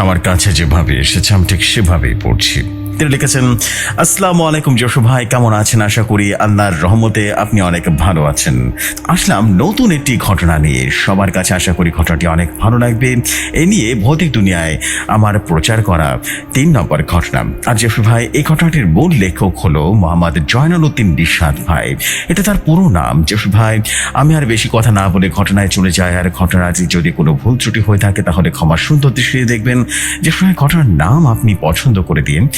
আমার কাছে যেভাবে এসেছে আমি ঠিক সেভাবেই পড়ছি। তিনি লিখেছেন, আসসালামু আলাইকুম যশো ভাই, কেমন আছেন? আশা করি আল্লাহর রহমতে আপনি অনেক ভালো আছেন। আসলাম, নতুন একটি ঘটনা নিয়ে। সবার কাছে আশা করি ঘটনাটি অনেক ভালো লাগবে। এ নিয়ে ভৌতিক দুনিয়ায় আমার প্রচার করা তিন নম্বর ঘটনা। আর যশো ভাই, এই ঘটনাটির মূল লেখক হলো মোহাম্মদ জয়নাল উদ্দিন ভাই। এটা তার পুরো নাম। যশো ভাই, আমি আর বেশি কথা না বলে ঘটনায় চলে যাই, আর ঘটনাটি যদি কোনো ভুল ত্রুটি হয়ে থাকে, তাহলে ক্ষমা সুন্দর দৃষ্টিতে দেখবেন। যে ভাই, ঘটনার নাম আপনি পছন্দ করে দিন।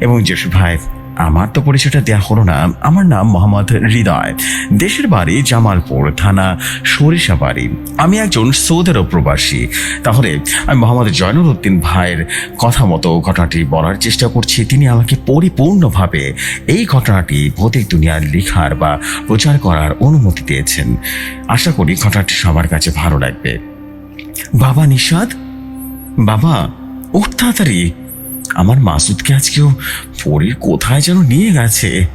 এবং যশু ভাই, আমার তো পরিচয়টা দেওয়া হলো না। আমার নাম মোহাম্মদ হৃদয়। দেশের বাড়ি জামালপুর, থানা সরিষাবাড়ি আমি একজন সৌদের প্রবাসী। তাহলে আমি মোহাম্মদ জয়নুল উদ্দিন ভাইয়ের কথা মতো ঘটনাটি বলার চেষ্টা করছি। তিনি আমাকে পরিপূর্ণভাবে এই ঘটনাটি ভৌতিক দুনিয়ার লেখার বা প্রচার করার অনুমতি দিয়েছেন। আশা করি ঘটনাটি সবার কাছে ভালো লাগবে। বাবা নিষাদ? বাবা, উঠ তাড়াতাড়ি। আমার মাসুদকে আজকেও পরীর কোথায় যেন নিয়ে গেছে।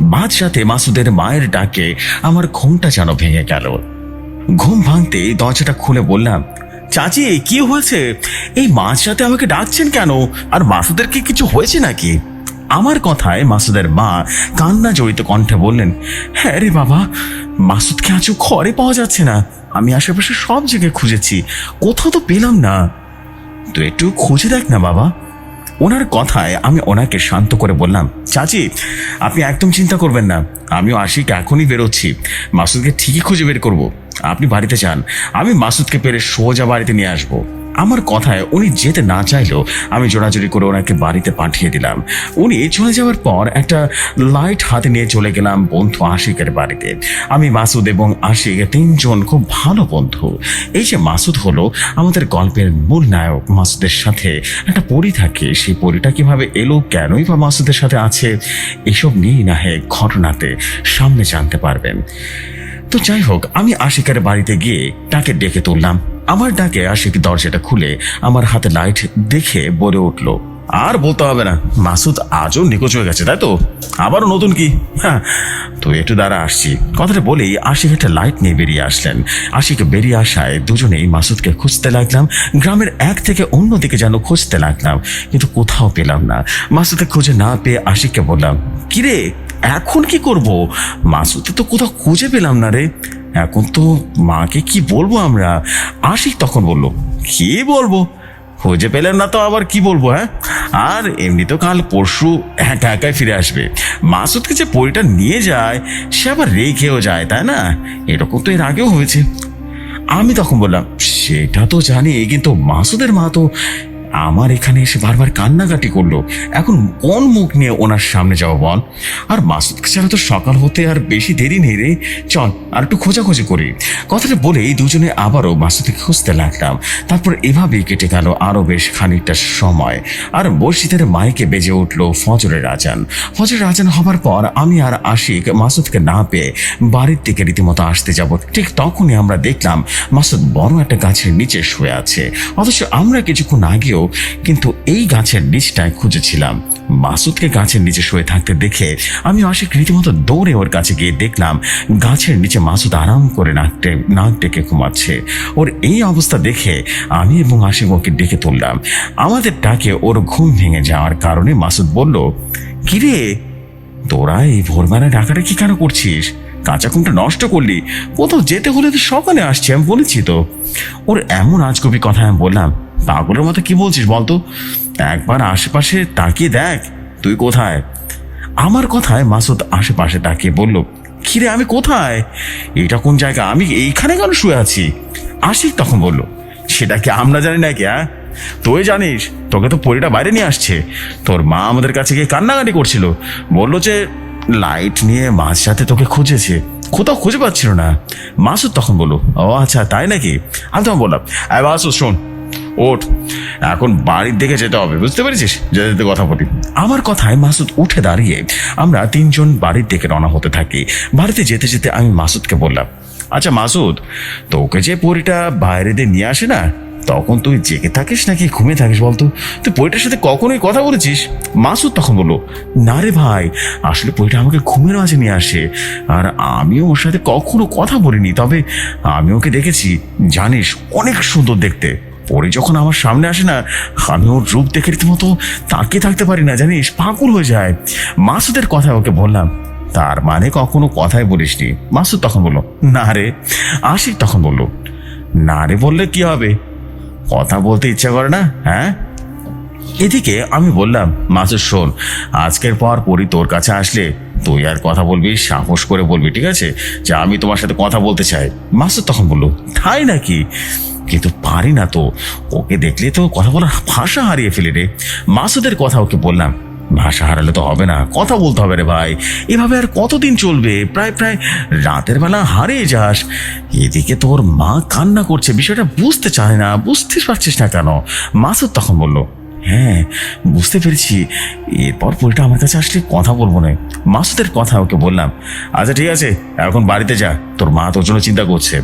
বাদ সাথে মাসুদের মায়ের ডাকে আমার ঘুমটা যেন ভেঙে গেল। ঘুম ভাঙতে দরজাটা খুলে বললাম, চাচি, কি হয়েছে? এই মাঝ রাতে আমাকে ডাকছেন কেন? আর মাসুদের কি কিছু হয়েছে নাকি? আমার কথায় মাসুদের মা কান্না জড়িত কণ্ঠে বললেন হ্যাঁ রে বাবা, মাসুদকে আজও ঘরে পাওয়া যাচ্ছে না। আমি আশেপাশে সব জায়গায় খুঁজেছি, কোথাও তো পেলাম না। তো একটু খুঁজে দেখ না বাবা। ওনার কথায় আমি ওনাকে শান্ত করে বললাম, চাচি, আপনি একদম চিন্তা করবেন না। আমিও আশিক এখনই বেরোচ্ছি। মাসুদকে ঠিকই খুঁজে বের করব। আপনি বাড়িতে যান। আমি মাসুদকে পেরে সোজা বাড়িতে নিয়ে আসব। আমার কথায় উনি যেতে না চাইলেও আমি জোড়াজোড়ি করে ওনাকে বাড়িতে পাঠিয়ে দিলাম। উনি চলে যাওয়ার পর একটা লাইট হাতে নিয়ে চলে গেলাম বন্ধু আশিকের বাড়িতে। আমি মাসুদ এবং আশিক তিনজন খুব ভালো বন্ধু। এই যে মাসুদ হলো আমাদের গল্পের মূল নায়ক মাসুদের সাথে একটা পরি থাকে। সেই পরিটা কীভাবে এলো, কেনই বা মাসুদের সাথে আছে, এসব নিয়েই না হে ঘটনাতে সামনে জানতে পারবেন। তো যাই হোক, আমি আশিকের বাড়িতে গিয়ে তাকে ডেকে তুললাম। আমার ডাকে আশিক দরজাটা খুলে আমার হাতে লাইট দেখে বলে উঠল, আর বলতে হবে না, মাসুদ আজও নিখোঁজ হয়ে গেছে, তাই তো? আবারও নতুন কি? হ্যাঁ তো একটু দ্বারা আসছি। কথাটা বলেই আশিক একটা লাইট নিয়ে বেরিয়ে আসলেন। আশিক বেরিয়ে আসায় দুজনেই মাসুদকে খুঁজতে লাগলাম, গ্রামের এক থেকে অন্য দিকে যেন খুঁজতে লাগলাম, কিন্তু কোথাও পেলাম না। মাসুদকে খুঁজে না পেয়ে আশিককে বললাম, কিরে, এখন কি করব? মাসুদকে তো কোথাও খুঁজে পেলাম না রে। এখন তো মাকে কি বলব আমরা? আশিক তখন বলল, কি বলব? খুঁজে পেলেন না তো আবার কি বলব হ্যাঁ? আর এমনি তো কাল পরশু একা একাই ফিরে আসবে। মাসুদকে যে পরিটা নিয়ে যায়, সে আবার রেখেও যায়, তাই না? এরকম তো এর আগেও হয়েছে। আমি তখন বললাম, সেটা তো জানি, কিন্তু মাসুদের মা তো আমার এখানে এসে বারবার কান্নাকাটি করল। এখন কোন মুখ নিয়ে ওনার সামনে যাব বল? আর মাসুদকে ছাড়া তো সকাল হতে আর বেশি দেরি নেই রে। চল, আর একটু খোঁজাখোঁজি করি। কথাটা বলে এই দুজনে আবারও মাসুদকে খুঁজতে লাগলাম। তারপর এভাবেই কেটে গেল আরও বেশ খানিকটা সময়। আর মসজিদের মাইকে বেজে উঠল ফজরের আজান। ফজরের আজান হবার পর আমি আর আশিক মাসুদকে না পেয়ে বাড়ির দিকে রীতিমতো আসতে যাব। ঠিক তখনই আমরা দেখলাম মাসুদ বড় একটা গাছের নিচে শুয়ে আছে। অথচ আমরা কিছুক্ষণ আগেও কিন্তু এই গাছের নিচটায় খুঁজেছিলাম। মাসুদকে গাছের নিচে শুয়ে থাকতে দেখে আমি আশিক রীতিমতো দৌড়ে ওর কাছে গিয়ে দেখলাম, গাছের নিচে মাসুদ আরাম করে নাক ডে- নাক ডেকে ঘুমাচ্ছে। ওর এই অবস্থা দেখে আমি এবং আশিক ওকে ডেকে তুললাম। আমাদের ডাকে ওর ঘুম ভেঙে যাওয়ার কারণে মাসুদ বলল, কিরে, তোরা এই ভোরবেলা ডাকাটা কি কেন করছিস? কাঁচা ঘুমটা নষ্ট করলি। কোথাও যেতে হলে তো সকালে আসছি, আমি বলেছি তো। ওর এমন আজগবি কথা আমি বললাম পাগলের মতো কি বলছিস বলতো একবার আশেপাশে তাকিয়ে দেখ, তুই কোথায়? আমার কথায় মাসুদ আশেপাশে তাকিয়ে বলল, কিরে, আমি কোথায়? এটা কোন জায়গা? আমি এইখানে কেন শুয়ে আছি? আশিক তখন বলল, সেটা কি আমরা জানি নাকি হ্যাঁ তুই জানিস, তোকে তো পরিটা বাইরে নিয়ে আসছে। তোর মা আমাদের কাছে গিয়ে কান্নাকাটি করছিল। বলল যে, লাইট নিয়ে মাঝ সাথে তোকে খুঁজেছে। কোথাও খুঁজে পাচ্ছিল না। মাসুদ তখন বলল, ও আচ্ছা তাই নাকি? আমি তখন বললাম মাসুদ, শোন ওঠ। এখন বাড়ির দিকে যেতে হবে, বুঝতে পেরেছিস? যেতে যেতে কথা বলি। আমার কথায় মাসুদ উঠে দাঁড়িয়ে আমরা তিনজন বাড়ির দিকে রওনা হতে থাকি। বাড়িতে যেতে যেতে আমি মাসুদকে বললাম আচ্ছা মাসুদ, তোকে যে পরিটা বাইরে দিয়ে নিয়ে আসে না, তখন তুই জেগে থাকিস নাকি ঘুমিয়ে থাকিস বলতো? তুই পরিটার সাথে কখনোই কথা বলেছিস? মাসুদ তখন বলল, না রে ভাই, আসলে পরিটা আমাকে ঘুমের মাঝে নিয়ে আসে, আর আমিও ওর সাথে কখনো কথা বলিনি। তবে আমি ওকে দেখেছি, জানিস, অনেক সুন্দর দেখতে। পরে যখন আমার সামনে আসে না, আমি ওর রূপ দেখে রীতিমতো তাকিয়ে থাকতে পারি না, জানিস? পাগল হয়ে যায়। মাসুদের কথা ওকে বললাম। তার মানে কখনো কথাই বলিসনি। মাসুদ তখন বলল, না রে। আশিক তখন বলল, না রে বললে কি হবে? কথা বলতে ইচ্ছা করে না হ্যাঁ? এদিকে আমি বললাম, মাসুদ, শোন, আজকের পর পরি তোর কাছে আসলে তুই আর কথা বলবি, সাহস করে বলবি, ঠিক আছে? যে আমি তোমার সাথে কথা বলতে চাই। মাসুদ তখন বলল, তাই নাকি? কিন্তু পারি না তো। ওকে দেখলে তো কথা বলার ভাষা হারিয়ে ফেলি রে। মাসুদের কথা ওকে বললাম। ভাষা হারালে তো হবে না, কথা বলতে হবে রে ভাই। এভাবে আর কতদিন চলবে? প্রায় প্রায় রাতের বেলা হারিয়ে যাস। এদিকে তোর মা কান্না করছে, বিষয়টা বুঝতে চায় না, বুঝতে পারছিস না কেন? মাসুদ তখন বলল হ্যাঁ বুঝতে পেরেছি। এরপর পরিটা আমার কাছে আসলে কথা বলব না। মাসুদের কথা ওকে বললাম আচ্ছা ঠিক আছে, এখন বাড়িতে যা। তোর মা তোর জন্য চিন্তা করছে।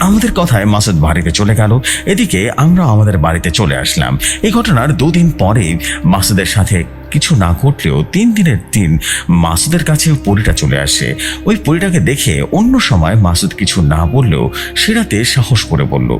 আমাদের কথায় মাসুদ বাড়িতে চলে গেল। এদিকে আমরা আমাদের বাড়িতে চলে আসলাম। এই ঘটনার দুদিন পরে মাসুদের সাথে কিছু না ঘটলেও তিন দিনের দিন মাসুদের কাছে পরিটা চলে আসে। ওই পরিটাকে দেখে অন্য সময় মাসুদ কিছু না বললেও সেরাতে সাহস করে বলল,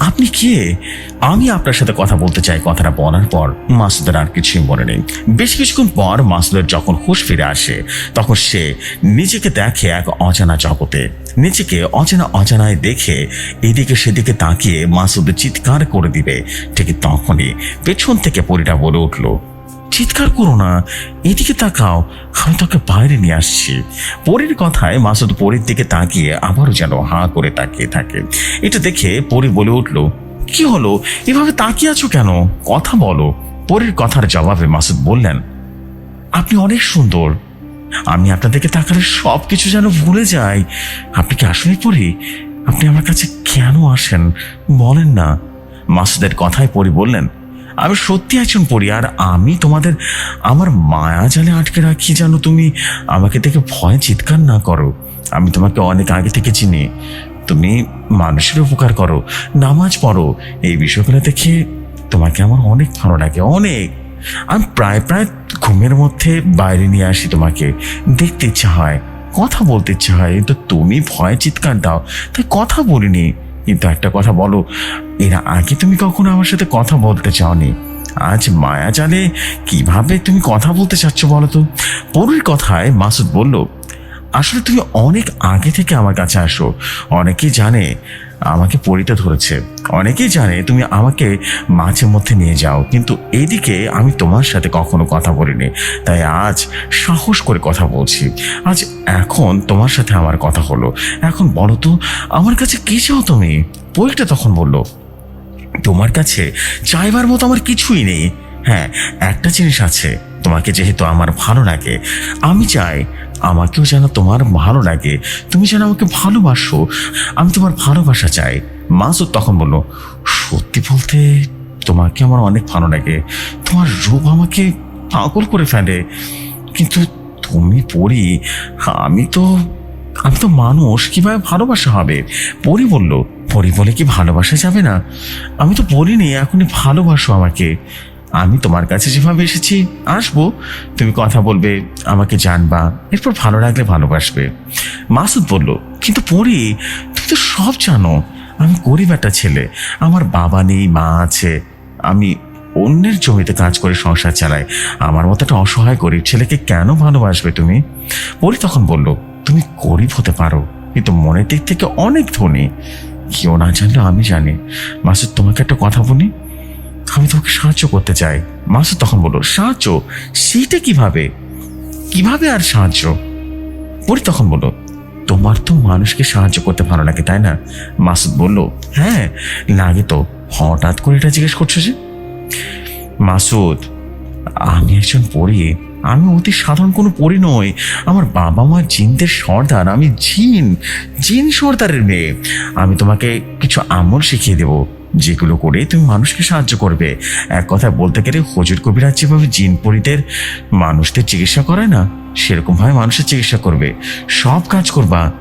আপনি কে? আমি আপনার সাথে কথা বলতে চাই। কথাটা বলার পর মাসুদের আর কিছুই মনে নেই। বেশ কিছুক্ষণ পর মাসুদের যখন হুঁশ ফিরে আসে, তখন সে নিজেকে দেখে এক অজানা জগতে নিজেকে অজানা অজানায় দেখে এদিকে সেদিকে তাকিয়ে মাসুদ চিৎকার করে দিবে। ঠিক তখনই পেছন থেকে পরিটা বলে উঠল, চিৎকার করো না, এদিকে তাকাও, আমি তোকে বাইরে নিয়ে আসছি। পরীর কথায় মাসুদ পরীর দিকে তাকিয়ে আবারও যেন হাঁ করে তাকিয়ে থাকে। এটা দেখে পরী বলে উঠল, কি হলো? এভাবে তাকিয়ে আছো কেন? কথা বলো। পরীর কথার জবাবে মাসুদ বললেন, আপনি অনেক সুন্দর আমি আপনাদেরকে তাকালে সব কিছু যেন ভুলে যাই। আপনি কি আসলে পড়ি আপনি আমার কাছে কেন আসেন? বলেন না। মাসুদের কথায় পড়ি বললেন, আমি সত্যি একজন পড়ি আর আমি তোমাদের, আমার মায়া জালে আটকে রাখি যেন তুমি আমাকে দেখে ভয় চিৎকার না করো। আমি তোমাকে অনেক আগে থেকে চিনি। তুমি মানুষের উপকার করো, নামাজ পড়ো। এই বিষয়গুলো দেখে তোমাকে আমার অনেক ভালো লাগে, অনেক। আমি প্রায় প্রায় ঘুমের মধ্যে বাইরে নিয়ে আসি তোমাকে। দেখতে ইচ্ছা হয়, কথা বলতে ইচ্ছা হয়। কিন্তু তুমি ভয় চিৎকার দাও, তাই কথা বলিনি। কিন্তু একটা কথা বলো, এর আগে তুমি কখনো আমার সাথে কথা বলতে চাওনি? আজ মায়া জানে কীভাবে তুমি কথা বলতে চাচ্ছ বলো তো? পরুর কথায় মাসুদ বলল আসলে তুমি অনেক আগে থেকে আমার কাছে আসো। অনেকেই জানে আমাকে পরিতে ধরেছে। অনেকেই জানে তুমি আমাকে মাঝে মধ্যে নিয়ে যাও। কিন্তু এদিকে আমি তোমার সাথে কখনো কথা বলিনি। তাই আজ সাহস করে কথা বলছি। আজ এখন তোমার সাথে আমার কথা হলো। এখন বলো তো, আমার কাছে কি চাও তুমি? পরিটা তখন বলল, তোমার কাছে চাইবার মতো আমার কিছুই নেই। হ্যাঁ একটা জিনিস আছে। তোমাকে যেহেতু আমার ভালো লাগে, আমি চাই আমাকেও যেন তোমার ভালো লাগে। তুমি যেন আমাকে ভালোবাসো, আমি তোমার ভালোবাসা চাই। মাসুদ তখন বলল, সত্যি বলতে তোমাকে আমার অনেক ভালো লাগে। তোমার রূপ আমাকে পাগল করে ফেলে। কিন্তু তুমি পড়ি আমি তো আমি তো মানুষ, কীভাবে ভালোবাসা হবে? পরি বলল, পরি বলে কি ভালোবাসা যাবে না? আমি তো বলিনি, এখনই ভালোবাসো আমাকে। আমি তোমার কাছে যেভাবে এসেছি, আসব। তুমি কথা বলবে, আমাকে জানবা, এরপর ভালো লাগলে ভালোবাসবে। মাসুদ বলল, কিন্তু পরি, তুমি তো সব জানো, আমি গরিব একটা ছেলে, আমার বাবা নেই, মা আছে। আমি অন্যের জমিতে কাজ করে সংসার চালাই, আমার মতো একটা অসহায় গরিব ছেলেকে কেন ভালোবাসবে তুমি? পরি তখন বলল, তুমি গরিব হতে পারো, কিন্তু মনের দিক থেকে অনেক ধনী। কেউ না জানলেও আমি জানি। মাসুদ, তোমাকে একটা কথা বলি? আমি তোমাকে সাহায্য করতে চাই। মাসুদ তখন বলল, সাহায্য? সেইটা কীভাবে? কীভাবে আর সাহায্য? পরি তখন বলল, তোমার তো মানুষকে সাহায্য করতে ভালো লাগে, তাই না? মাসুদ বলল হ্যাঁ লাগে তো। হঠাৎ করে এটা জিজ্ঞেস করছ যে? মাসুদ, আমি একজন পড়ি আমি অতি সাধারণ কোনো পড়ি নই। আমার বাবা মা জিনদের সর্দার, আমি জিন জিন সর্দারের মেয়ে। আমি তোমাকে কিছু আমল শিখিয়ে দেব। যেগুলো করে তুমি মানুষকে সাহায্য করবে। এক কথা বলতে গেলে হজুর কবিরাজ যেভাবে জিন পরিদের মানুষদের চিকিৎসা করে না, সেরকমভাবে মানুষের চিকিৎসা করবে। সব কাজ করবা।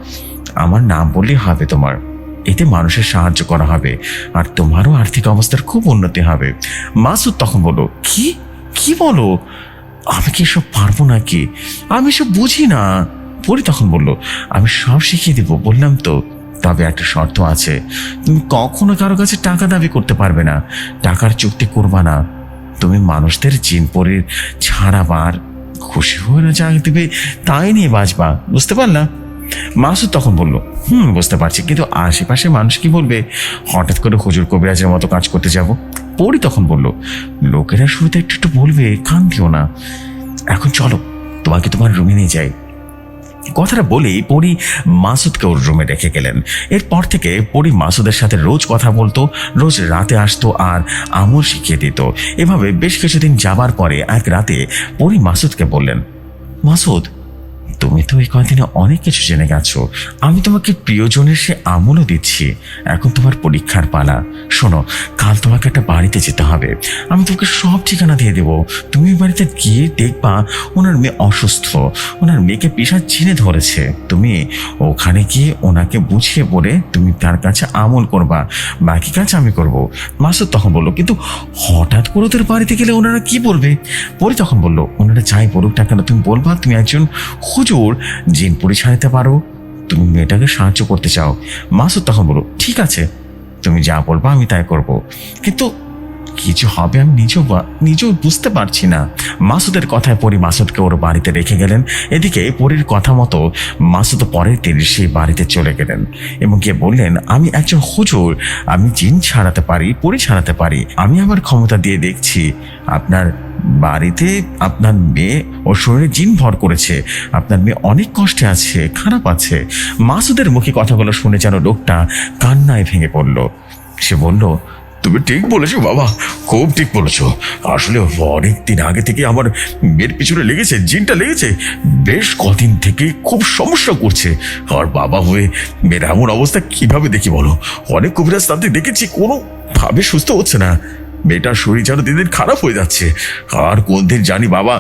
আমার নাম বললেই হবে তোমার। এতে মানুষের সাহায্য করা হবে। আর তোমারও আর্থিক অবস্থার খুব উন্নতি হবে। মাসুদ তখন বলো কি? কি বলো? আমি কি এসব পারব নাকি? আমি সব বুঝি না। পরি তখন বলল, আমি সব শিখিয়ে দিব। বললাম তো তবে একটা শর্ত আছে। তুমি কখনো কারও কাছে টাকা দাবি করতে পারবে না। টাকার চুক্তি করবা না। তুমি মানুষদের জিন পরির ছাড়াবার খুশি হয়ে না যা দিবে, তাই নিয়ে বাঁচবা। বুঝতে পারলা? মাসুদ তখন বলল, হুম, বুঝতে পারছি। কিন্তু আশেপাশে মানুষ কি বলবে? হঠাৎ করে হুজুর কবিরাজের মতো কাজ করতে যাব? পরি তখন বলল, লোকেরা শুরুতে একটু একটু বলবে, কান দিও না। এখন চলো, তোমাকে তোমার রুমে নিয়ে যাই। কথাটা বলেই পরি মাসুদকে ওর রুমে রেখে গেলেন। এরপর থেকে পরি মাসুদের সাথে রোজ কথা বলতো, রোজ রাতে আসতো আর আমল শিখিয়ে দিত। এভাবে বেশ কিছুদিন যাবার পরে এক রাতে পরি মাসুদকে বললেন, মাসুদ তুমি তো এই কয়দিনে অনেক কিছু জেনে গেছো। আমি তোমাকে প্রিয়জনের সে আমলও দিচ্ছি। এখন তোমার পরীক্ষার পালা। শোনো, কাল তোমাকে একটা বাড়িতে যেতে হবে। আমি তোমাকে সব ঠিকানা দিয়ে দেবো। তুমি বাড়িতে গিয়ে দেখবা, ওনার মেয়ে অসুস্থ। ওনার মেয়েকে পেশা চিনে ধরেছে। তুমি ওখানে গিয়ে ওনাকে বুঝিয়ে বলে তুমি তার কাছে আমল করবা। বাকি কাজ আমি করব। মাসুদ তখন বলল, কিন্তু হঠাৎ করে তোর বাড়িতে গেলে ওনারা কি বলবে? পরে তখন বলল, ওনারা যাই বলুক না কেন, তুমি বলবা, তুমি একজন হুজুর জিন পরিচালিতে পারো। তুমি মেয়েটাকে সাহায্য করতে চাও। মাসুদ তখন বলো ঠিক আছে, তুমি যা বলবা আমি তাই করব। কিন্তু কিছু হবে আমি নিজেও নিজেও বুঝতে পারছি না। মাসুদের কথায় পরি মাসুদকে ওর বাড়িতে রেখে গেলেন। এদিকে পরির কথা মতো মাসুদ পরের দিন সেই বাড়িতে চলে গেলেন এবং গিয়ে বললেন, আমি একজন হুজুর, আমি জিন ছাড়াতে পারি, পরি ছাড়াতে পারি। আমি আমার ক্ষমতা দিয়ে দেখছি। আপনার বাড়িতে আপনার মেয়ে ও শরীরে জিন ভর করেছে। আপনার মেয়ে অনেক কষ্টে আছে, খারাপ আছে। মাসুদের মুখে কথাগুলো শুনে যেন লোকটা কান্নায় ভেঙে পড়ল। সে বলল, তুমি ঠিক বলেছ বাবা, খুব ঠিক বলেছ। আসলে অনেক দিন আগে থেকে আমার মেয়ের পিছনে লেগেছে, জিনটা লেগেছে। বেশ কদিন থেকে খুব সমস্যা করছে। আর বাবা হয়ে মেয়ের এমন অবস্থা কীভাবে দেখি বলো? অনেক কবিরাজ তাদের দেখেছি কোনো ভাবে সুস্থ হচ্ছে না। মেয়েটার শরীর যেন দিন দিন খারাপ হয়ে যাচ্ছে। আর কোন দিন জানি বাবা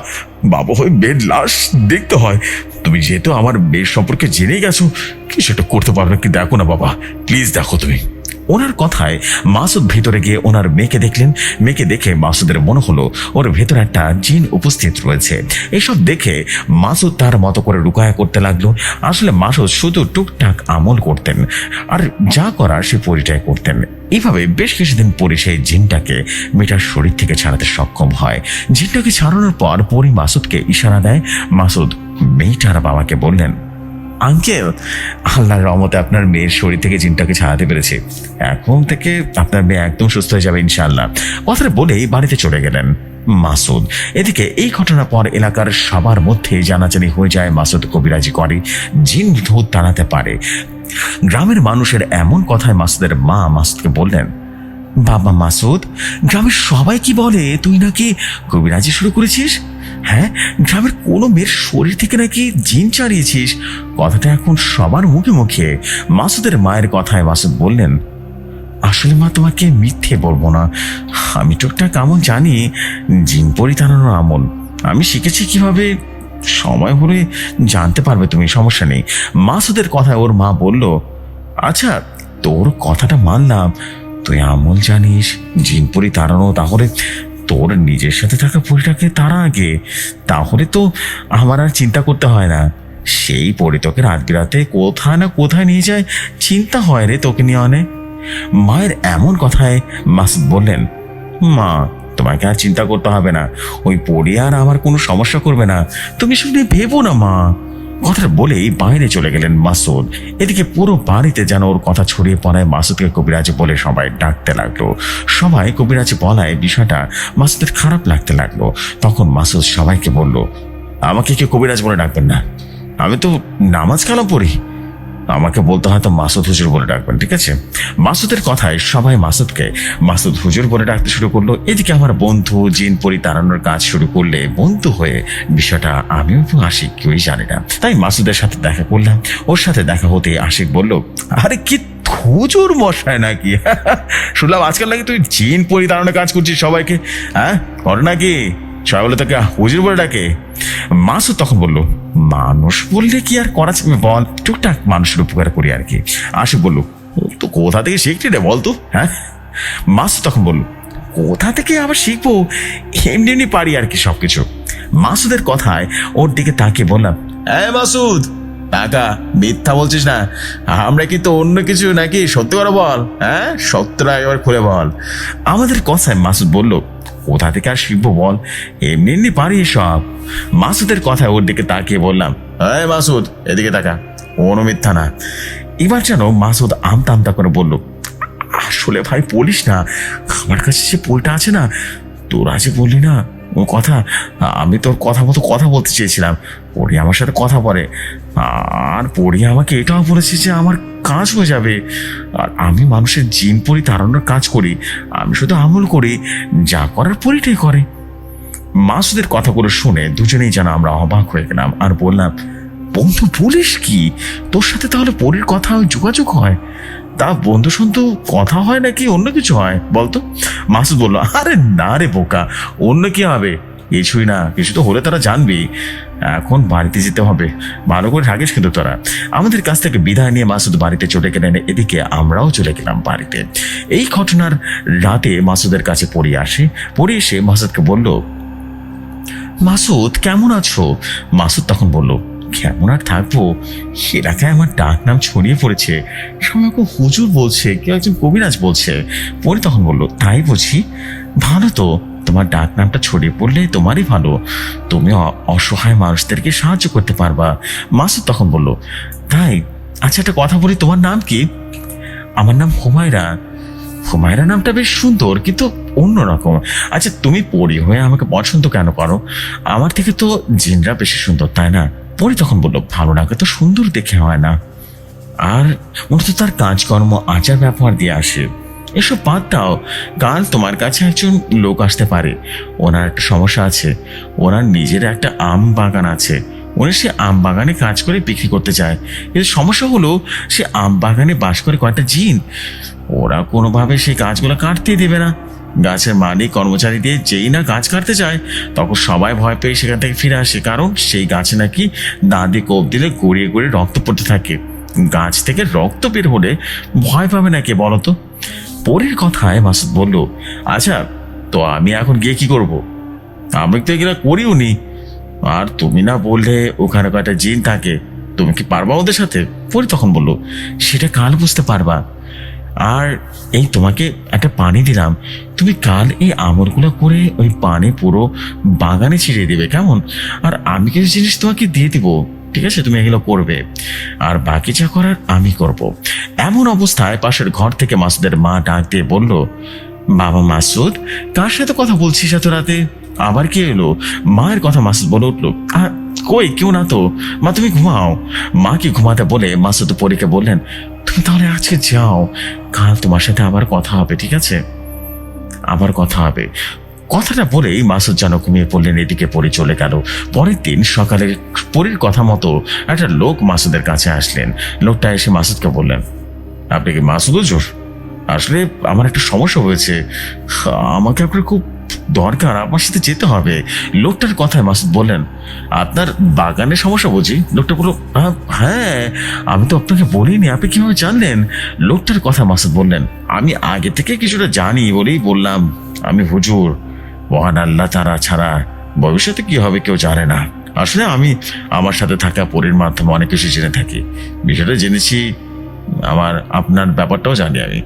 বাবা হয়ে মেয়ের লাশ দেখতে হয়। তুমি যেহেতু আমার মেয়ের সম্পর্কে জেনে গেছো, কি সেটা করতে পারবে কি দেখো না বাবা। প্লিজ দেখো তুমি। ওনার কথায় মাসুদ ভেতরে গিয়ে ওনার মেয়েকে দেখলেন। মেয়েকে দেখে মাসুদের মনে হলো, ওর ভেতরে একটা জিন উপস্থিত রয়েছে। এসব দেখে মাসুদ তার মতো করে রুকায়া করতে লাগল। আসলে মাসুদ শুধু টুকটাক আমল করতেন, আর যা করার সে পরিচয় করতেন। এইভাবে বেশ কিছুদিন পরে সেই জিনটাকে মেয়েটার শরীর থেকে ছাড়াতে সক্ষম হয়। জিনটাকে ছাড়ানোর পর পরি মাসুদকে ইশারা দেয়, মাসুদ মেয়েটার বাবাকে বললেন আঙ্কেল, আল্লাহর রহমতে আপনার মেয়ের শরীর থেকে জিনটাকে ছাড়াতে পেরেছে। এখন থেকে আপনার মেয়ে একদম সুস্থ হয়ে যাবে ইনশাআল্লাহ। কথাটা বলেই বাড়িতে চলে গেলেন মাসুদ। এদিকে এই ঘটনার পর এলাকার সবার মধ্যে জানাজানি হয়ে যায় মাসুদ কবিরাজি করে জিন ভূত তাড়াতে পারে। গ্রামের মানুষের এমন কথায় মাসুদের মা মাসুদকে বললেন বাবা মাসুদ, গ্রামের সবাই কি বলে? তুই নাকি কবিরাজি শুরু করেছিস? হ্যাঁ গ্রামের কোনো মেয়ের শরীর থেকে নাকি জিন চাড়িয়েছিস কথাটা এখন সবার মুখে মুখে। মাসুদের মায়ের কথায় মাসুদ বললেন, আসলে মা, তোমাকে মিথ্যে বলব না। আমি টুকটাক আমল জানি, জিন পরিতানোর আমল। আমি শিখেছি কীভাবে সময় হলে জানতে পারবে তুমি, সমস্যা নেই। মাসুদের কথায় ওর মা বলল আচ্ছা তোর কথাটা মানলাম। তুই আমল জানিস, জিন পরি তাড়ানো তাহলে তোর নিজের সাথে থাকা পরিটাকে তারা আগে। তাহলে তো আমার আর চিন্তা করতে হয় না। সেই পরি তোকে রাত বিরাতে কোথায় না কোথায় নিয়ে যায়, চিন্তা হয় রে তোকে নিয়ে অনেক। মায়ের এমন কথায় মাস বললেন, মা, তোমাকে আর চিন্তা করতে হবে না। ওই পড়ে আর আমার কোনো সমস্যা করবে না। তুমি শুনে ভেবো না, মা। কথাটা বলেই বাইরে চলে গেলেন মাসুদ। এদিকে পুরো বাড়িতে যেন ওর কথা ছড়িয়ে পড়ায় মাসুদকে কবিরাজ বলে সবাই ডাকতে লাগল। সবাই কবিরাজ বলায় বিষয়টা মাসুদের খারাপ লাগতে লাগল। তখন মাসুদ সবাইকে বলল, আমাকে কেউ কবিরাজ বলে ডাকবেন না। আমি তো নামাজ কালাম পড়ি। আমাকে বলতে হয়তো মাসুদ হুজুর বলে ডাকবেন, ঠিক আছে? মাসুদের কথায় সবাই মাসুদকে মাসুদ হুজুর বলে ডাকতে শুরু করল। এদিকে আমার বন্ধু জিন পরি তাড়ানোর কাজ শুরু করলে বন্ধু হয়ে বিষয়টা আমিও এবং আশিক, কেউই জানি না। তাই মাসুদের সাথে দেখা করলাম। ওর সাথে দেখা হতে আশিক বলল, আরে কি হুজুর মশাই নাকি? শুনলাম আজকাল নাকি তুই জিন পরি তাড়ানোর কাজ করছিস সবাইকে হ্যাঁ? কর নাকি সবাই বলে তাকে হুজুর বলে ডাকে। মাসু তখন বলল, মানুষ বললে কি আর করা যাবে? বল, টুকটাক মানুষের উপকার করি আর কি। আসু বলল, তো কোথা থেকে শিখছি রে বল তো হ্যাঁ? মাসু তখন বলল, কোথা থেকে আবার শিখব? এমনি এমনি পারি আর কি সবকিছু। মাসুদের কথায় ওর দিকে তাকে বললাম হ্যাঁ মাসুদ। টাকা মিথ্যা বলছিস না। আমরা কিন্তু অন্য কিছু নাকি? সত্যি করে বল হ্যাঁ? সত্যটা এবার খুলে বল। আমাদের কথায় মাসুদ বলল, কোথা থেকে আর শিখব বল? এমনি এমনি পারি সব। মাসুদের কথায় ওর দিকে তাকিয়ে বললাম হ্যাঁ মাসুদ, এদিকে তাকা, কোনো মিথ্যা না। এবার যেন মাসুদ আমতা আমতা করে বলল, আসলে ভাই বলিস না, আমার কাছে যে পোলটা আছে না, তোরা যে বললি না কথা? আমি তোর কথা মতো কথা বলতে চেয়েছিলাম। পড়ি আমার সাথে কথা বলে। আর পড়ি আমাকে এটাও বলেছে যে আমার কাজ হয়ে যাবে। আর আমি মানুষের জিন পরি তাড়ানোর কাজ করি। আমি শুধু আমল করি। যা করার পরিটাই করে। মাসুদের কথাগুলো শুনে দুজনেই যেন আমরা অবাক হয়ে গেলাম। আর বললাম বন্ধু বলিস কি? তোর সাথে তাহলে পরীর কথা যোগাযোগ হয়? তা বন্ধু সন্তু কথা হয় নাকি অন্য কিছু হয়? বলতো মাসুদ বলল, আরে না রে বোকা, অন্য কি হবে? কিছুই না, কিছু তো হলে তারা জানবি। এখন বাড়িতে যেতে হবে। ভালো করে থাকিস কিন্তু তোরা। আমাদের কাছ থেকে বিদায় নিয়ে মাসুদ বাড়িতে চলে গেলেন। এদিকে আমরাও চলে গেলাম বাড়িতে। এই ঘটনার রাতে মাসুদের কাছে পড়ে আসে। পড়ে এসে মাসুদকে বলল, মাসুদ, কেমন আছো? মাসুদ তখন বলল কেমন আর থাকব? এলাকায় আমার ডাক নাম ছড়িয়ে পড়েছে। সবাই আমাকে হুজুর বলছে, কেউ একজন কবিরাজ বলছে। পরে তখন বলল, তাই বুঝি? ভালো তো। তোমার ডাক নামটা ছড়িয়ে পড়লে তোমারই ভালো। তুমি অসহায় মানুষদেরকে সাহায্য করতে পারবা। মাসুদ তখন বলল, তাই? আচ্ছা একটা কথা বলি, তোমার নাম কি? আমার নাম হুমায়রা। হুমায়রা নামটা বেশ সুন্দর, কিন্তু অন্যরকম আচ্ছা তুমি পড়ি হয়ে আমাকে পছন্দ কেন করো? আমার থেকে তো জিনরা বেশি সুন্দর, তাই না? পরি তখন বলল ভালো লাগে তো সুন্দর দেখে হয় না। আর মূলত তার কাজকর্ম, আচার ব্যবহার দিয়ে আসে। এসব বাদ দাও। কাল তোমার কাছে একজন লোক আসতে পারে। ওনার একটা সমস্যা আছে। ওনার নিজের একটা আম বাগান আছে। উনি সে আম বাগানে কাজ করে বিক্রি করতে চায়। কিন্তু সমস্যা হলো, সে আম বাগানে বাস করে কয়েকটা জিন। ওরা কোনোভাবে সেই গাছগুলো কাটতেই দেবে না। গাছের মালিক কর্মচারী দিয়ে যেই না গাছ কাটতে চায়, তখন সবাই ভয় পেয়ে সেখান থেকে ফিরে আসে, কারণ সেই গাছে নাকি দাঁত কোপ দিলে গড়িয়ে গড়িয়ে রক্ত পড়তে থাকে। গাছ থেকে রক্ত বের হলে ভয় পাবে না কে বলতো? পরের কথায় মাসুদ বলল আচ্ছা তো আমি এখন গিয়ে কি করব? আমি তো এগুলো করিও নি আর তুমি না বললে ওখানে কয়েকটা জিন থাকে, তুমি কি পারবা ওদের সাথে? পরে তখন বলল, সেটা কাল বুঝতে পারবা। আর এই তোমাকে একটা পানি দিলাম। তুমি কাল এই আমলগুলো করে ওই পানি পুরো বাগানে ছিটিয়ে দেবে কেমন? আর আমি কিছু জিনিস তোমাকে দিয়ে দিব ঠিক আছে? তুমি এগুলো করবে। আর বাকি যা করার আমি করব। এমন অবস্থায় পাশের ঘর থেকে মাসুদের মা ডাক দিয়ে বলল বাবা মাসুদ কার সাথে কথা বলছিস এত রাতে? আবার কি এলো? মায়ের কথা মাসুদ বলে উঠল "আহ, কই? কেউ না তো। মা, তুমি ঘুমাও। মাকে ঘুমাতে বলে মাসুদ পরীকে বললেন, তুমি তাহলে আজকে যাও। কাল তোমার সাথে আবার কথা হবে, ঠিক আছে? আবার কথা হবে। কথাটা বলেই মাসুদ যেন ঘুমিয়ে পড়লেন, এদিকে পরে চলে গেল। পরের দিন সকালে পরীর কথা মতো একটা লোক মাসুদের কাছে আসলেন। লোকটা এসে মাসুদকে বললেন, আপনি কি মাসুদ আসলে আমার একটা সমস্যা হয়েছে। আমাকে আপনার খুব দরকার, আমার সাথে যেতে হবে। লোকটার কথায় মাসুদ বললেন, আপনার বাগানের সমস্যা বুঝি? লোকটা বলল হ্যাঁ আমি তো আপনাকে বলিনি, আপনি কীভাবে জানলেন? লোকটার কথা মাসুদ বললেন, আমি আগে থেকে কিছুটা জানি বলেই বললাম, আমি হুজুর, মহান আল্লাহ তারা ছাড়া ভবিষ্যতে কি হবে কেউ জানে না। আসলে আমি আমার সাথে থাকা পরীর মাধ্যমে অনেক কিছু জেনে থাকি। বিষয়টা জেনেছি, আমার, আপনার ব্যাপারটাও জানি আমি।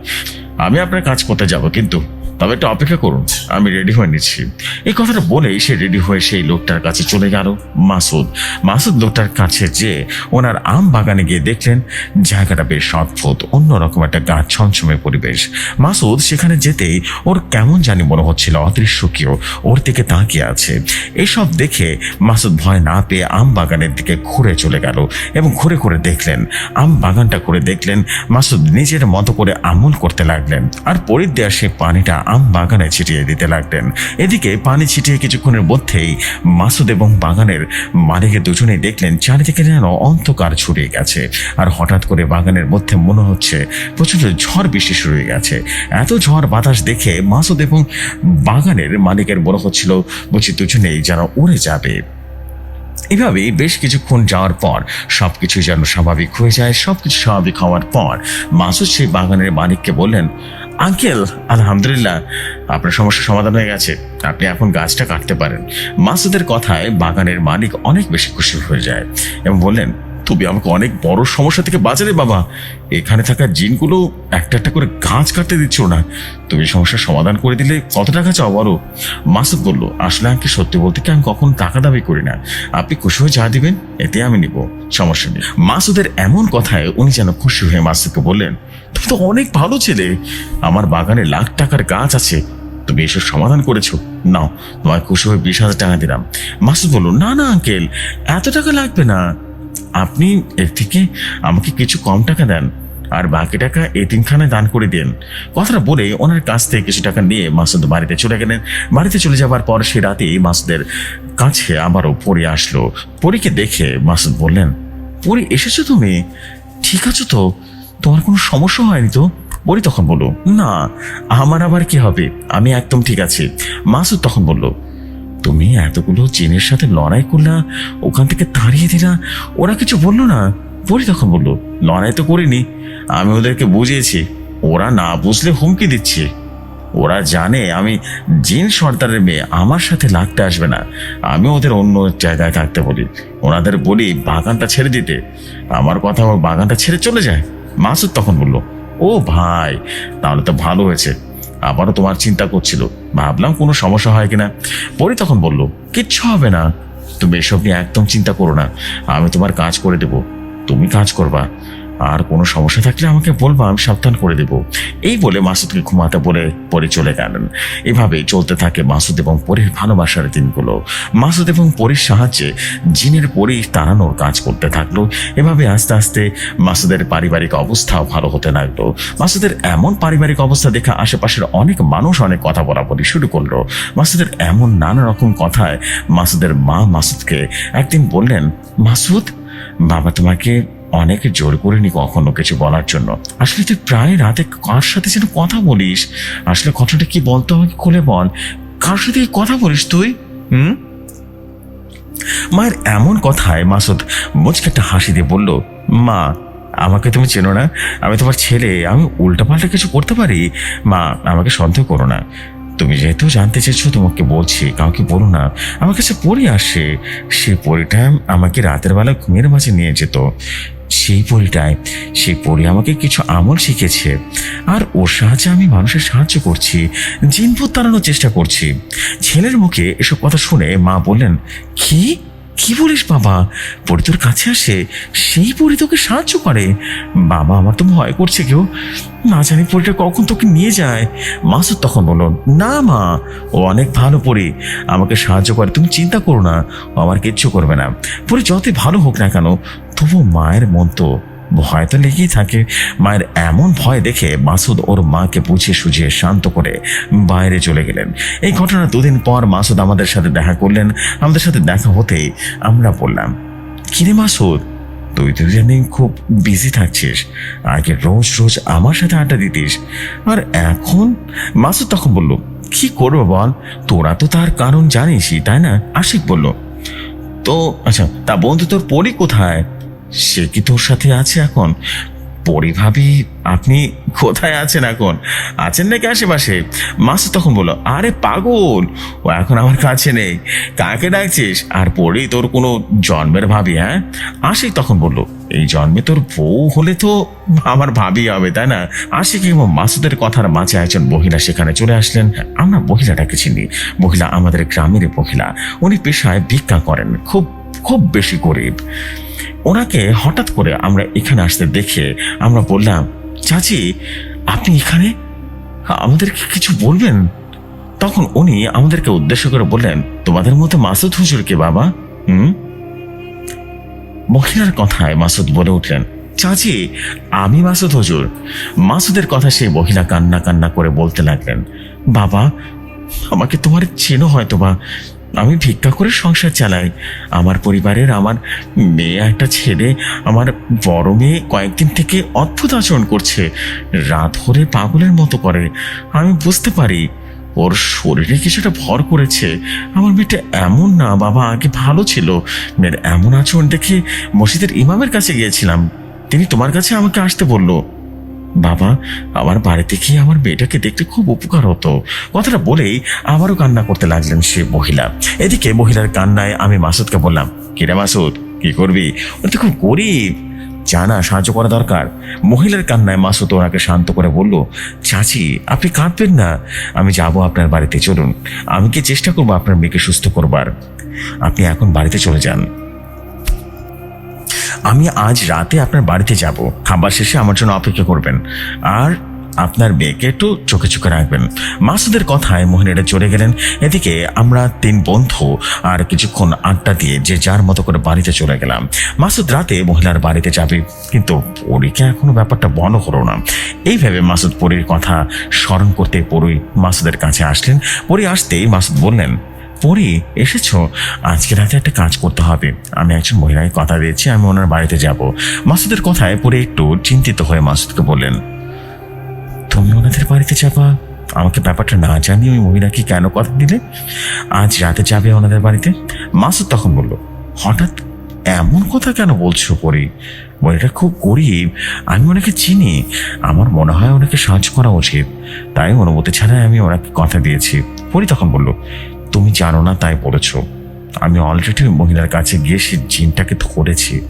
আমি আপনার কাজ করতে যাব, কিন্তু তবে একটু অপেক্ষা করুন, আমি রেডি হয়ে নিচ্ছি। এই কথাটা বলেই সে রেডি হয়ে সেই লোকটার কাছে চলে গেল, মাসুদ। মাসুদ লোকটার কাছে যে ওনার আম বাগানে গিয়ে দেখলেন, জায়গাটা বেশ অদ্ভুত, অন্যরকম একটা গাছ ছমছমে পরিবেশ। মাসুদ সেখানে যেতেই ওর কেমন জানি মনে হচ্ছিল অদৃশ্য কেউ, ওর দিকে তাকিয়ে আছে। এসব দেখে মাসুদ ভয় না পেয়ে আম বাগানের দিকে ঘুরে চলে গেল এবং ঘুরে ঘুরে দেখলেন, আম বাগানটা করে দেখলেন, মাসুদ নিজের মতো করে আমল করতে লাগলেন। আর পরির দেওয়া সেই পানিটা আম বাগানে ছিটিয়ে দিতে লাগলেন। এদিকে পানি ছিটিয়ে কিছুক্ষণের মধ্যেই মাসুদ এবং বাগানের মালিকের দুজনেই দেখলেন চারিদিকে যেন অন্ধকার ছড়িয়ে গেছে। আর হঠাৎ করে বাগানের মধ্যে মনে হচ্ছে প্রচণ্ড ঝড় বৃষ্টি শুরু হয়ে গেছে। এত ঝড় বাতাস দেখে মাসুদ এবং বাগানের মালিকের মনে হচ্ছিল, বুঝি দুজনেই যেন উড়ে যাবে। এভাবেই বেশ কিছুক্ষণ যাওয়ার পর সব সবকিছু যেন স্বাভাবিক হয়ে যায়, সবকিছু স্বাভাবিক হওয়ার পর মাসুদ সেই বাগানের মালিককে বললেন আঙ্কেল, আলহামদুলিল্লাহ। আপনার সমস্যার সমাধান হয়ে গেছে। আপনি এখন গাছটা কাটতে পারেন। মাসুদের কথায় বাগানের মালিক অনেক বেশি খুশি হয়ে যায় এবং বললেন তুমি আমাকে অনেক বড় সমস্যা থেকে বাঁচালে, বাবা। এখানে থাকা জিনগুলো একটা একটা করে গাছ কাটতে দিচ্ছ না। তুমি সমস্যার সমাধান করে দিলে কত টাকা চাও বলো? মাসুদ বলল, আসলে আমাকে সত্যি বলতে কি আমি কখনো টাকা দাবি করি না। আপনি খুশি হয়ে যা দিবেন, এতে আমি নিব। সমস্যা নেই। মাসুদের এমন কথায় উনি যেন খুশি হয়ে মাসুদকে বললেন, তুমি তো অনেক ভালো ছেলে। আমার বাগানে লাখ টাকার গাছ আছে। তুমি এসব সমাধান করেছ। নাও, তোমায় খুশি হয়ে বিশ হাজার টাকা দিলাম। মাসুদ বলল, না না, আঙ্কেল, এত টাকা লাগবে না। আপনি এর থেকে আমাকে কিছু কম টাকা দেন আর বাকি টাকা এতিমখানায় দান করে দেন। কথাটা বলে ওনার কাছ থেকে কিছু টাকা নিয়ে মাসুদ বাড়িতে চলে গেলেন। বাড়িতে চলে যাবার পর সে রাতেই মাসুদের কাছে আবারও পরি আসলো। পরীকে দেখে মাসুদ বললেন, পরি, এসেছ তুমি? ঠিক আছো তো? তোমার কোনো সমস্যা হয়নি তো? পরি তখন বলল, না, আমার আবার কি হবে? আমি একদম ঠিক আছি। মাসুদ তখন বলল তুমি এতগুলো চীনের সাথে লড়াই করলা, ওখান থেকে তাড়িয়ে দিলা। ওরা কিছু বলল না? পরি তখন বলল, লড়াই তো করিনি, আমি ওদেরকে বুঝিয়েছি, ওরা না বুঝলে হুমকি দিচ্ছে। ওরা জানে আমি জিন সর্দারের মেয়ে, আমার সাথে লাগতে আসবে না। আমি ওদের অন্য জায়গায় থাকতে বলি, ওনাদের বলি বাগানটা ছেড়ে দিতে। আমার কথা আমার বাগানটা ছেড়ে চলে যায়। মাসুদ তখন বলল, ও ভাই, তাহলে তো ভালো হয়েছে। আবারও তোমার চিন্তা করছিল। ভাবলাম কোনো সমস্যা হয় কিনা। পরে তখন বলল, কিচ্ছু হবে না। তুমি এসব নিয়ে একদম চিন্তা করো না। আমি তোমার কাজ করে দেব। তুমি কাজ করবা। আর কোনো সমস্যা থাকলে আমাকে বলবা, আমি সাবধান করে দেব। এই বলে মাসুদকে ঘুমাতে বলে পরে চলে গেলেন। এভাবেই চলতে থাকে মাসুদ এবং পরীর ভালোবাসার দিনগুলো। মাসুদ এবং পরীর সাহায্যে জিনের পরি তাড়ানোর কাজ করতে থাকল। এভাবে আস্তে আস্তে মাসুদের পারিবারিক অবস্থাও ভালো হতে লাগল। মাসুদের এমন পারিবারিক অবস্থা দেখে আশেপাশের অনেক মানুষ অনেক কথা বলা বলি শুরু করল। মাসুদের এমন নানা রকম কথায় মাসুদের মা মাসুদকে একদিন বললেন, মাসুদ, বাবা তোমাকে অনেক জোর করিনি কখনো কিছু বলার জন্য। আসলে তুই প্রায় রাতে কার সাথে যেন কথা বলিস? আসলে কথাটা কি বলতো আমাকে খুলে বল। কার সাথে কথা বলিস তুই? হুম? মায়ের এমন কথায় মাসুদ মুচকে একটা হাসি দিয়ে বলল, মা, আমাকে তুমি চেনো না। আমি তোমার ছেলে। আমি উল্টাপাল্টা কিছু করতে পারি? মা, আমাকে সন্দেহ করো না। তুমি যেহেতু জানতে চেয়েছো, তোমাকে বলছি, কাউকে বলো না। আমার কাছে পড়ি আসে। সে পরিটা আমাকে রাতের বেলা ঘুমের মাঝে নিয়ে যেত। সেই পরিটায়, সেই পরি আমাকে কিছু আমল শিখেছে আর ওর সাহায্যে আমি মানুষের সাহায্য করছি জিনভূত তাড়ানোর চেষ্টা করছি। ছেলের মুখে এসব কথা শুনে মা বললেন, কি? কি বলিস বাবা? পরি তোর কাছে আসে, সেই পরি তোকে সাহায্য করে। বাবা আমার তো ভয় করছে কেউ না জানি পরিটা কখন তোকে নিয়ে যায়। মাসুদ তখন বলল, না মা, ও অনেক ভালো পরি। আমাকে সাহায্য করে, তুমি চিন্তা করো না, ও আমার কিচ্ছু করবে না। পরি যতই ভালো হোক না কেন তবু মায়ের মন তো ভয় তো লেগেই থাকে। মায়ের এমন ভয় দেখে মাসুদ ওর মাকে বুঝিয়ে সুঝিয়ে শান্ত করে বাইরে চলে গেলেন। এই ঘটনা দুদিন পর মাসুদ আমাদের সাথে দেখা করলেন। আমাদের সাথে দেখা হতেই আমরা বললাম, কিরে মাসুদ, তুই তো জানি খুব বিজি থাকছিস। আগে রোজ রোজ আমার সাথে আড্ডা দিতিস। আর এখন? মাসুদ তখন বলল, কি করব বল? তোরা তো তার কারণ জানিসই, তাই না? আশিক বলল, তো আচ্ছা তা বন্ধু তোর পরি কোথায়? সে কি তোর সাথে আছে এখন? পরে ভাবি আপনি কোথায় আছেন এখন? আছেন নাকি আশেপাশে? মাসুদ তখন বলল, আরে পাগল, ও এখন আমার কাছে নেই। কাকে ডাকছিস? আর পরি তোর কোনো জন্মের ভাবি হ্যাঁ? আশিক তখন বলল, এই জন্মে তোর বউ হলে তো আমার ভাবি হবে, তাই না? আশিক এবং মাসুদের কথার মাঝে একজন মহিলা সেখানে চলে আসলেন। আমরা মহিলাটাকে চিনি। মহিলা আমাদের গ্রামের মহিলা। উনি পেশায় ভিক্ষা করেন। খুব খুব বেশি গরিব। ওনাকে হঠাৎ করে আমরা এখানে আসতে দেখে আমরা বললাম, চাচি, আপনি এখানে? আমাদেরকে কিছু বলবেন? তখন উনি আমাদেরকে উদ্দেশ্য করে বললেন, তোমাদের মতো মাসুদ হুজুরকে বাবা? হুম? মহিলার কথায় মাসুদ বলে উঠলেন, চাচি, আমি মাসুদ হুজুর। মাসুদের কথা সেই মহিলা কান্না কান্না করে বলতে লাগলেন, বাবা, আমাকে তোমার চেনো হয়তো বা আমি ভিক্ষা করে সংসার চালাই। আমার পরিবারের আমার মেয়ে, একটা ছেলে, আমার বড় মেয়ে কয়েকদিন থেকে অদ্ভুত আচরণ করছে। রাত হলে পাগলের মতো করে। আমি বুঝতে পারি, ওর শরীরে কিছুটা ভর করেছে। আমার মেয়েটা এমন না, বাবা আগে ভালো ছিল। মেয়ের এমন আচরণ দেখে মসজিদের ইমামের কাছে গিয়েছিলাম। তিনি তোমার কাছে আমাকে আসতে বলল বাবা, আমার বাড়িতে গিয়ে আমার মেয়েটাকে দেখতে খুব উপকার হতো। কথাটা বলেই আবারও কান্না করতে লাগলেন সে মহিলা। এদিকে মহিলার কান্নায় আমি মাসুদকে বললাম কিরে মাসুদ, কি করবি? ওরা তো খুব গরিব। জানা, সাহায্য করা দরকার। মহিলার কান্নায় মাসুদ ওনাকে শান্ত করে বলল, চাচি, আপনি কাঁদবেন না। আমি যাব আপনার বাড়িতে, চলুন। আমি কি চেষ্টা করব আপনার মেয়েকে সুস্থ করবার? আপনি এখন বাড়িতে চলে যান। আমি আজ রাতে আপনার বাড়িতে যাব। খাবার শেষে আমার জন্য অপেক্ষা করবেন। আর আপনার মেয়েকে একটু চোখে চোখে রাখবেন। মাসুদের কথায় মহিলারা চলে গেলেন। এদিকে আমরা তিন বন্ধু আর কিছুক্ষণ আড্ডা দিয়ে যে যার মতো করে বাড়িতে চলে গেলাম। মাসুদ রাতে মহিলার বাড়িতে যাবে, কিন্তু পরীকে এখনও ব্যাপারটা বন্ধ হলো না। এইভাবে মাসুদ পরীর কথা স্মরণ করতে পরী মাসুদের কাছে আসলেন। পরী আসতেই মাসুদ বললেন পরি এসেছ? আজকে রাতে একটা কাজ করতে হবে। আমি একজন মহিলাকে কথা দিয়েছি, আমি ওনার বাড়িতে যাব। মাসুদের কথায় পরে একটু চিন্তিত হয়ে মাসুদকে বললেন, তুমি ওনাদের বাড়িতে যাবা? আমাকে ব্যাপারটা না জানিয়ে ওই মহিলাকে কেন কথা দিলে? আজ রাতে যাবে ওনাদের বাড়িতে? মাসুদ তখন বলল, হঠাৎ এমন কথা কেন বলছো পরি? মহিলাটা খুব গরিব, আমি ওনাকে চিনি। আমার মনে হয় ওনাকে সাহায্য করা উচিত। তাই অনুমতি ছাড়াই আমি ওনাকে কথা দিয়েছি। পরি তখন বলল তুমি জানো না তাই বলেছ। আমি অলরেডি মহিলার কাছে গিয়ে সে জিনটাকে ধরেছি।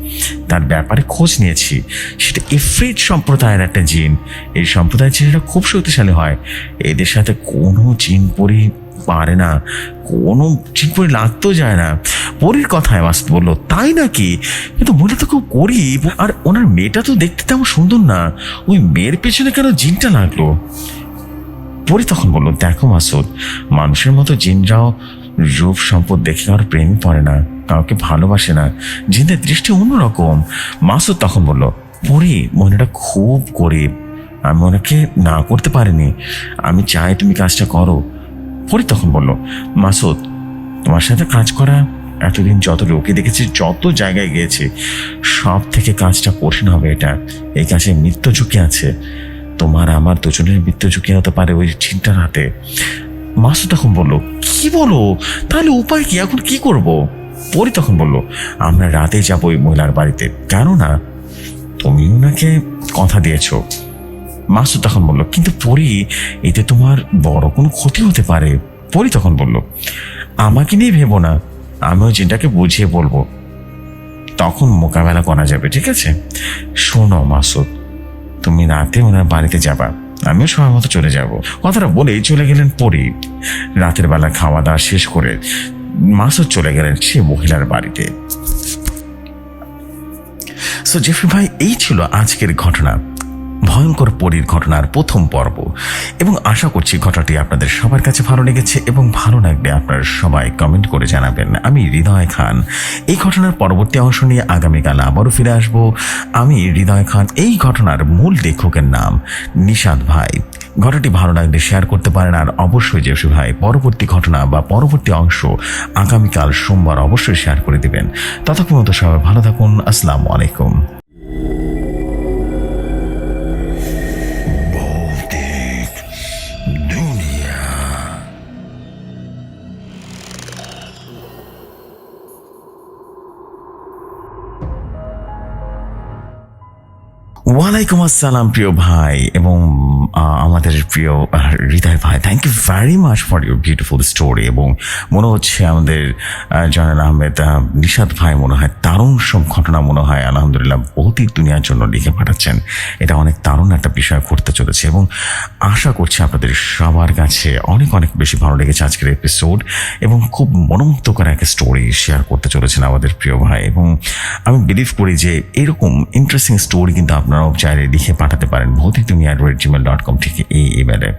তার ব্যাপারে খোঁজ নিয়েছি। সেটা ইফ্রিট সম্প্রদায়ের একটা জিন। এই সম্প্রদায়ের জিনেরা খুব শক্তিশালী হয়। এদের সাথে কোনো জিন পরি পারে না। কোনো জিন পরি লাগতেও যায় না। পরীর কথায় মাস্ত বলল, তাই নাকি? কিন্তু মহিলা তো খুব গরিব। আর ওনার মেয়েটা তো দেখতে তেমন সুন্দর না। ওই মেয়ের পেছনে কেন জিনটা লাগল? পরি তখন বলল, দেখো মাসুদ, মানুষের মতো জিনরাও রূপ সম্পদ দেখে আর প্রেম পড়ে না, কাউকে ভালোবাসে না, জিনদের দৃষ্টি অন্যরকম। মাসুদ তখন বলল পরি মহিলাটা খুব গরিব, আমি ওনাকে না করতে পারিনি, আমি চাই তুমি কাজটা করো। পরি তখন বলল, মাসুদ, তোমার সাথে কাজ করা এতদিন যত লোকে দেখেছি, যত জায়গায় গিয়েছি সব থেকে কাজটা কঠিন হবে এটা, এই কাজে মৃত্যু ঝুঁকি আছে। তোমার আমার দুজনের মৃত্যু ঝুঁকি হতে পারে ওই চিন্তার হাতে। মাসু তখন বলল, কি বলো? তাহলে উপায় কি? এখন কি করব? পরি তখন বলল, আমরা রাতে যাব ওই মহিলার বাড়িতে। কেননা তুমি ওনাকে কথা দিয়েছ? মাসুদ তখন বলল, কিন্তু পরি, এতে তোমার বড় কোনো ক্ষতি হতে পারে। পরি তখন বলল, আমাকে নিয়ে ভেবো না। আমি ওই জিনটাকে বুঝিয়ে বলব। তখন মোকাবেলা করা যাবে, ঠিক আছে? শোনো মাসুদ তুমি রাতে ওনার বাড়িতে যাবা। আমিও সময় মতো চলে যাব। কথাটা বলেই চলে গেলেন পরি। রাতের বেলা খাওয়া দাওয়া শেষ করে মাসও চলে গেলেন সে মহিলার বাড়িতে। সো জেফি ভাই, এই ছিল আজকের ঘটনা। ভয়ঙ্কর পরীর ঘটনার প্রথম পর্ব। এবং আশা করছি ঘটনাটি আপনাদের সবার কাছে ভালো লেগেছে এবং ভালো লাগবে আপনারা সবাই কমেন্ট করে জানাবেন। আমি হৃদয় খান। এই ঘটনার পরবর্তী অংশ নিয়ে আগামীকাল আবারও ফিরে আসব। আমি হৃদয় খান। এই ঘটনার মূল লেখকের নাম নিশাদ ভাই। ঘটনাটি ভালো লাগলে শেয়ার করতে পারেন আর অবশ্যই জেসু ভাই পরবর্তী ঘটনা বা পরবর্তী অংশ আগামীকাল সোমবার অবশ্যই শেয়ার করে দিবেন। ততক্ষণ মতো সবাই ভালো থাকুন। আসসালামু আলাইকুম। ওয়ালাইকুম আসসালাম প্রিয় ভাই এবং আমাদের প্রিয় হৃদয় ভাই। Thank you very much for your beautiful story এবং মনে হচ্ছে আমাদের জয়নাল আহমেদ আহ, নিশাদ ভাই মনে হয় দারুণ সব ঘটনা মনে হয় আলহামদুলিল্লাহ ভৌতিক দুনিয়ার জন্য লিখে পাঠাচ্ছেন। এটা অনেক দারুণ একটা বিষয় ঘটতে চলেছে এবং আশা করছি আপনাদের সবার কাছে অনেক অনেক বেশি ভালো লেগেছে আজকের এপিসোড এবং খুব মনোমুগ্ধকর একটা স্টোরি শেয়ার করতে চলেছেন আমাদের প্রিয় ভাই এবং আমি বিলিভ করি যে এরকম ইন্টারেস্টিং স্টোরি কিন্তু আপনারাও চাইলে লিখে পাঠাতে পারেন ভৌতিক রেড জিমেল ডট কম থেকে এই ইমেলে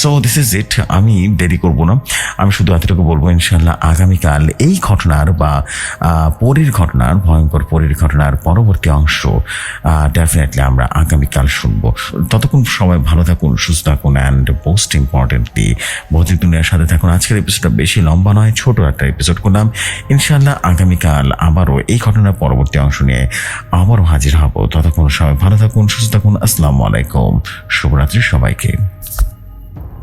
সো দিস ইজ ইট আমি দেরি করব না। আমি শুধু এতটুকু বলব ইনশাল্লাহ আগামীকাল এই ঘটনার বা পরীর ঘটনার, ভয়ঙ্কর পরের ঘটনার পরবর্তী অংশ ডেফিনেটলি আমরা আগামীকাল শুনব। ততক্ষণ সময় ভালো থাকুন, সুস্থ থাকুন অ্যান্ড মোস্ট ইম্পর্টেন্টলি ভৌতিক দুনিয়ার সাথে থাকুন। আজকের এপিসোডটা বেশি লম্বা নয়, ছোট একটা এপিসোড করলাম। ইনশাল্লাহ আগামীকাল আবারও এই ঘটনার পরবর্তী অংশ নিয়ে আবারও হাজির হব। ততক্ষণ সবাই ভালো থাকুন সুস্থ থাকুন আসসালামু আলাইকুম। শুভরাত্রি সবাইকে।